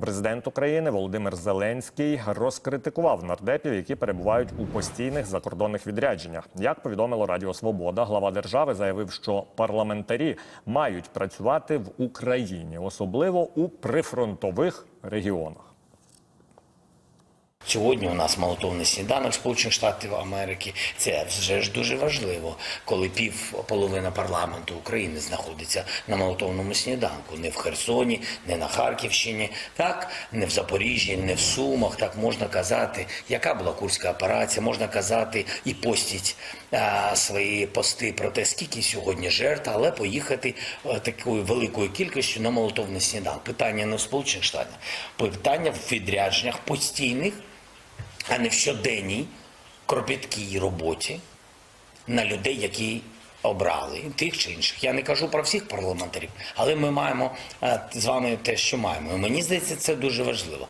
Президент України Володимир Зеленський розкритикував нардепів, які перебувають у постійних закордонних відрядженнях. Як повідомило Радіо Свобода, глава держави заявив, що парламентарі мають працювати в Україні, особливо у прифронтових регіонах. Сьогодні у нас молотовний сніданок Сполучених Штатів Америки. Це вже ж дуже важливо, коли пів половина парламенту України знаходиться на молотовному сніданку. Не в Херсоні, не на Харківщині, так не в Запоріжжі, не в Сумах. Так можна казати, яка була курська операція, можна казати і постіть а, свої пости про те, скільки сьогодні жертв, але поїхати а, такою великою кількістю на молотовний сніданок. Питання не в Сполучених Штатах, питання в відрядженнях постійних а не в щоденній кропіткій роботі на людей, які обрали тих чи інших. Я не кажу про всіх парламентарів, але ми маємо е, з вами те, що маємо. І мені здається, це дуже важливо.